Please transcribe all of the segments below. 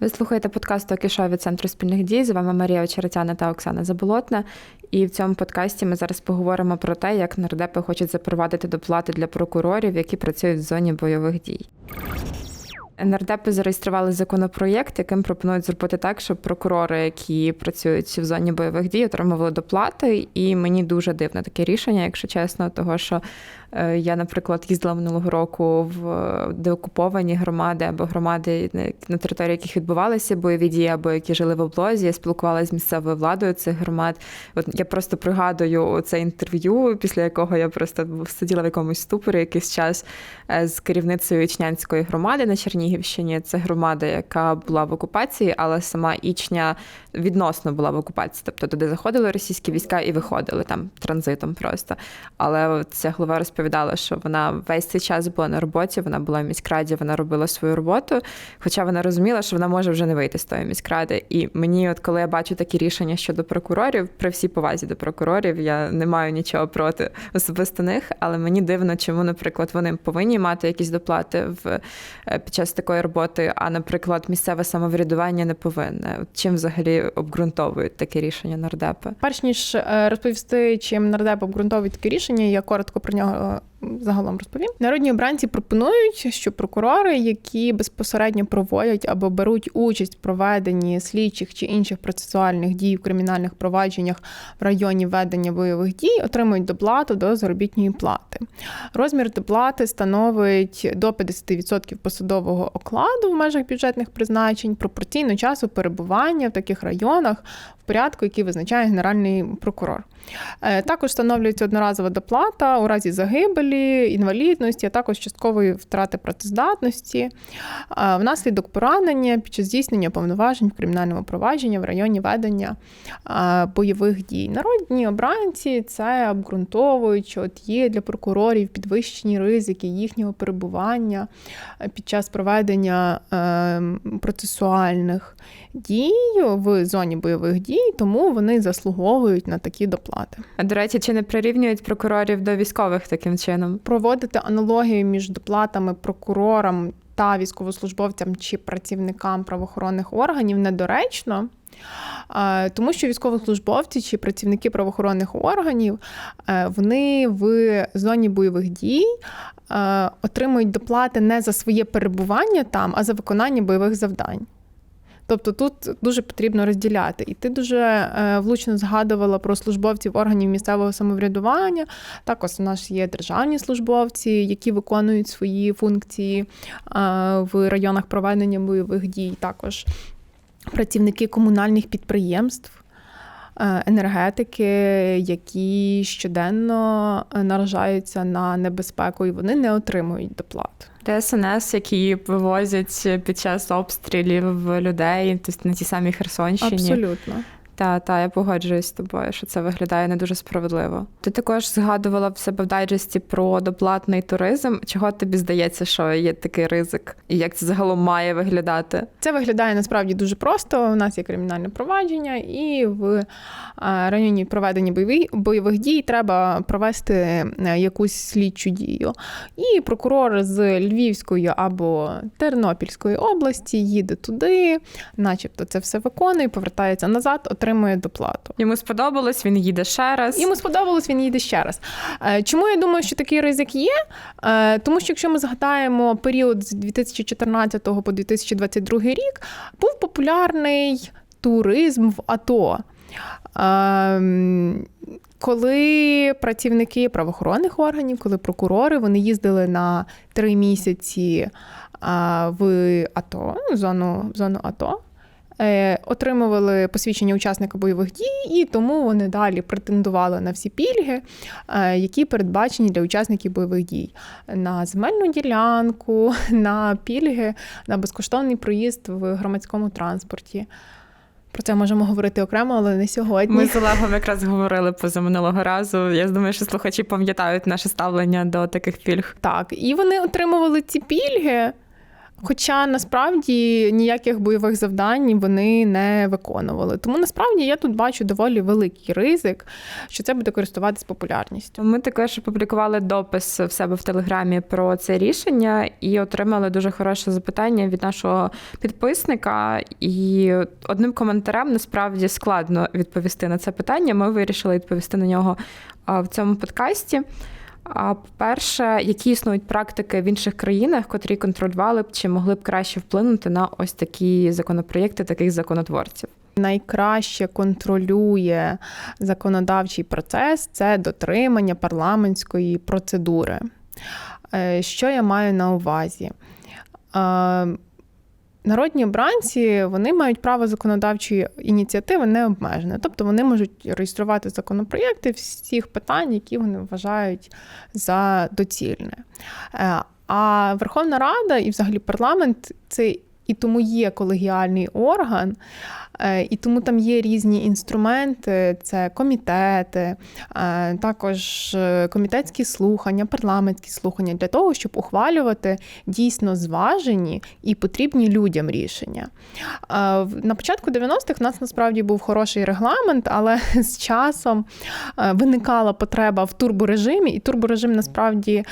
Ви слухаєте подкаст «Окішо» від центру спільних дій. З вами Марія Очеретяна та Оксана Заболотна. І в цьому подкасті ми зараз поговоримо про те, як нардепи хочуть запровадити доплати для прокурорів, які працюють в зоні бойових дій. Нардепи зареєстрували законопроєкт, яким пропонують зробити так, щоб прокурори, які працюють в зоні бойових дій, отримували доплати. І мені дуже дивне таке рішення, якщо чесно, того що я, наприклад, їздила минулого року в деокуповані громади або громади, на території яких відбувалися бойові дії, або які жили в облозі. Я спілкувалася з місцевою владою цих громад. От я просто пригадую це інтерв'ю, після якого я просто сиділа в якомусь ступорі якийсь час е, з керівницею Ічнянської громади на. Чернігівщині це громада, яка була в окупації, але сама Ічня відносно була в окупації. Тобто туди заходили російські війська і виходили там транзитом просто. Але ця голова розповідала, що вона весь цей час була на роботі, вона була в міськраді, вона робила свою роботу, хоча вона розуміла, що вона може вже не вийти з тої міськради. І мені, от коли я бачу такі рішення щодо прокурорів, при всій повазі до прокурорів, я не маю нічого проти особисто них, але мені дивно, чому, наприклад, вони повинні мати якісь доплати в е, під час такої роботи, а, наприклад, місцеве самоврядування не повинне. Чим взагалі обґрунтовують таке рішення нардепи? Перш ніж е, розповісти, чим нардеп обґрунтовують таке рішення, я коротко про нього загалом розповім. Народні обранці пропонують, що прокурори, які безпосередньо проводять або беруть участь в проведенні слідчих чи інших процесуальних дій в кримінальних провадженнях в районі ведення бойових дій, отримують доплату до заробітної плати. Розмір доплати становить до 50% посадового окладу в межах бюджетних призначень, пропорційно часу перебування в таких районах в порядку, який визначає генеральний прокурор. Е, також встановлюється одноразова доплата у разі загибелі, інвалідності, а також часткової втрати працездатності, е, внаслідок поранення під час здійснення повноважень в кримінальному провадженні в районі ведення е, бойових дій. Народні обранці це обґрунтовують, що от є для прокурорів підвищені ризики їхнього перебування під час проведення процесуальних дій в зоні бойових дій, тому вони заслуговують на такі доплати доплати. А до речі, чи не прирівнюють прокурорів до військових таким чином? Проводити аналогію між доплатами прокурорам та військовослужбовцям чи працівникам правоохоронних органів недоречно. Тому що військовослужбовці чи працівники правоохоронних органів е, вони в зоні бойових дій е, отримують доплати не за своє перебування там, а за виконання бойових завдань. Тобто тут дуже потрібно розділяти. І ти дуже е, влучно згадувала про службовців органів місцевого самоврядування. Також у нас є державні службовці, які виконують свої функції е, в районах проведення бойових дій. Також працівники комунальних підприємств. Е, енергетики, які щоденно наражаються на небезпеку, і вони не отримують доплат. ДСНС, які вивозять під час обстрілів людей, тобто на тій самій Херсонщині. Абсолютно. Та, та, я погоджуюсь з тобою, що це виглядає не дуже справедливо. Ти також згадувала в себе в дайджесті про доплатний туризм. Чого тобі здається, що є такий ризик, і як це загалом має виглядати? Це виглядає насправді дуже просто. У нас є кримінальне провадження, і в районі проведення бойових бойових дій треба провести е, якусь слідчу дію. І прокурор з Львівської або Тернопільської області їде туди, начебто це все виконує, повертається назад отримує доплату. Йому сподобалось, він їде ще раз. Йому сподобалось, він їде ще раз. Е, чому я думаю, що такий ризик є? Е, тому що якщо ми згадаємо період з 2014 по 2022 рік, був популярний туризм в АТО. Ем, коли працівники правоохоронних органів, коли прокурори вони їздили на три місяці в АТО, зону, зону АТО, Е, отримували посвідчення учасника бойових дій, і тому вони далі претендували на всі пільги, е, які передбачені для учасників бойових дій на земельну ділянку, на пільги, на безкоштовний проїзд в громадському транспорті. Про це можемо говорити окремо, але не сьогодні. Ми з Олегом якраз говорили позаминулого разу. Я думаю, що слухачі пам'ятають наше ставлення до таких пільг. Так, і вони отримували ці пільги. Хоча насправді ніяких бойових завдань вони не виконували. Тому насправді я тут бачу доволі великий ризик, що це буде користуватись популярністю. Ми також опублікували допис в себе в телеграмі про це рішення і отримали дуже хороше запитання від нашого підписника. І одним коментарем насправді складно відповісти на це питання. Ми вирішили відповісти на нього в цьому подкасті. А по-перше, які існують практики в інших країнах, котрі контролювали б чи могли б краще вплинути на ось такі законопроєкти таких законотворців? Найкраще контролює законодавчий процес це дотримання парламентської процедури. Е, Що я маю на увазі? Народні обранці вони мають право законодавчої ініціативи не обмежене. Тобто вони можуть реєструвати законопроєкти всіх питань, які вони вважають за доцільне. Е, А Верховна Рада і взагалі парламент це і тому є колегіальний орган, е, і тому там є різні інструменти: це комітети, е, також е, комітетські слухання, парламентські слухання для того, щоб ухвалювати дійсно зважені і потрібні людям рішення. На початку 90-х в нас насправді був хороший регламент, але з часом виникала потреба в турборежимі, і турборежим насправді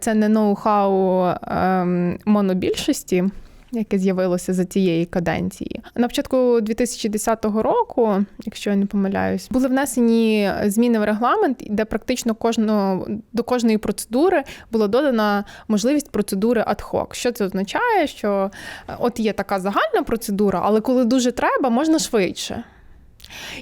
це не ноу-хау ем, монобільшості. Яке з'явилося за цієї каденції на початку 2010 року, якщо я не помиляюсь, були внесені зміни в регламент, де практично кожного до кожної процедури була додана можливість процедури ad-hoc. Що це означає? Що е, от є така загальна процедура, але коли дуже треба, можна швидше.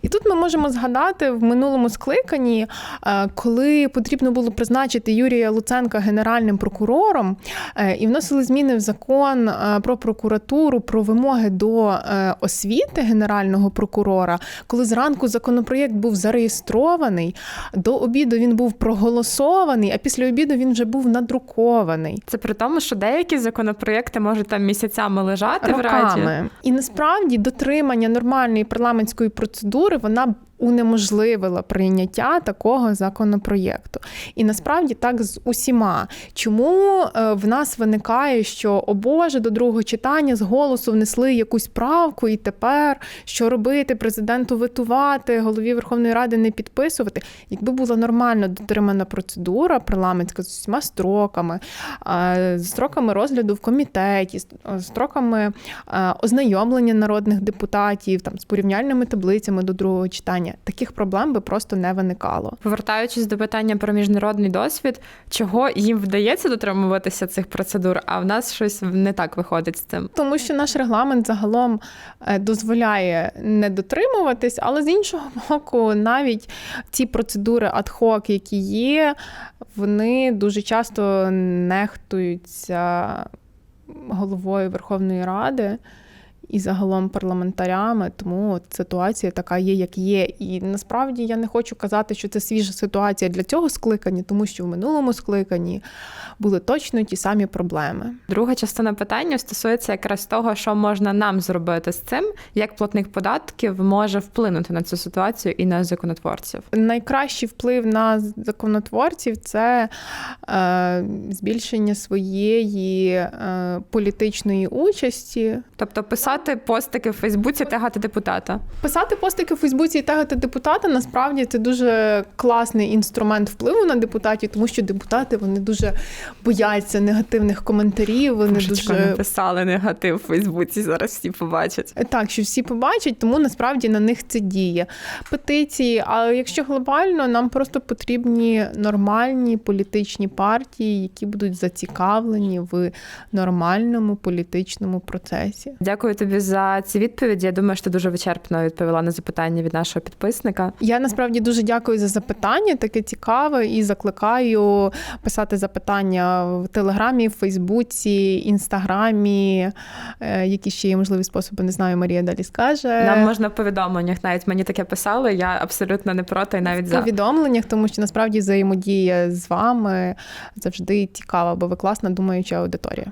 І тут ми можемо згадати в минулому скликанні, е, коли потрібно було призначити Юрія Луценка генеральним прокурором, е, і вносили зміни в закон е, про прокуратуру, про вимоги до освіти генерального прокурора. Коли зранку законопроєкт був зареєстрований, до обіду він був проголосований, а після обіду він вже був надрукований. Це при тому, що деякі законопроєкти можуть там місяцями лежати в раді. І насправді дотримання нормальної парламентської процедури вона унеможливила прийняття такого законопроєкту. І насправді так з усіма. Чому е, в нас виникає, що о Боже, до другого читання з голосу внесли якусь правку, і тепер що робити, президенту витувати, голові Верховної Ради не підписувати? Якби була нормально дотримана процедура парламентська з усіма строками, е, з строками розгляду в комітеті, е, строками ознайомлення народних депутатів, там з порівняльними таблицями до другого читання, таких проблем би просто не виникало. Повертаючись до питання про міжнародний досвід, чого їм вдається дотримуватися цих процедур, а в нас щось не так виходить з цим. Тому що наш регламент загалом е, дозволяє не дотримуватись, але з іншого боку, навіть ці процедури ad-hoc, які є, вони дуже часто нехтуються головою Верховної Ради. І загалом парламентарями, тому от ситуація така є, як є. І насправді я не хочу казати, що це свіжа ситуація для цього скликання, тому що в минулому скликанні були точно ті самі проблеми. Друга частина питання стосується якраз того, що можна нам зробити з цим, як платник податків може вплинути на цю ситуацію і на законотворців. найкращий вплив на законотворців це е, збільшення своєї е, політичної участі. Тобто писати постики в Фейсбуці, тягати депутата. Писати постики в Фейсбуці і тегати депутата насправді це дуже класний інструмент впливу на депутатів, тому що депутати вони дуже бояться негативних коментарів. Вони Божечко, дуже написали негатив в Фейсбуці. Зараз всі побачать. Так, що всі побачать, тому насправді на них це діє. Петиції, а якщо глобально, нам просто потрібні нормальні політичні партії, які будуть зацікавлені в нормальному політичному процесі. Дякую тобі за ці відповіді. Я думаю, що ти дуже вичерпно відповіла на запитання від нашого підписника. Я насправді дуже дякую за запитання, таке цікаве, і закликаю писати запитання в Телеграмі, в Фейсбуці, Інстаграмі, е, які ще є можливі способи, не знаю, Марія далі скаже. Нам можна в повідомленнях навіть мені таке писали. Я абсолютно не проти, і навіть в за. повідомленнях, тому що насправді взаємодія з вами завжди цікава, бо ви класна думаюча аудиторія.